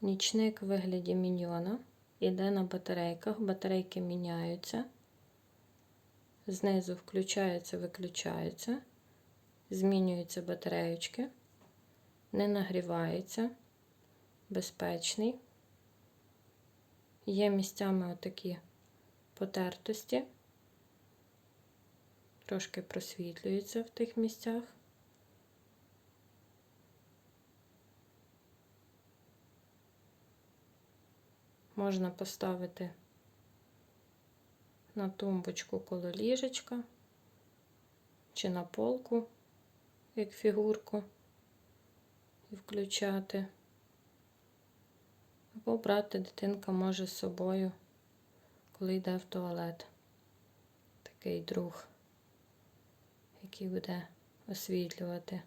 Нічник в вигляді міньйона. Іде на батарейках. Батарейки міняються. Знизу включаються, виключаються. Змінюються батареючки. Не нагрівається. Безпечний. Є місцями отакі потертості. Трошки просвітлюється в тих місцях. Можна поставити на тумбочку коло ліжечка чи на полку, як фігурку, і включати. Або брати дитинка може з собою, коли йде в туалет. Такий друг, який буде освітлювати.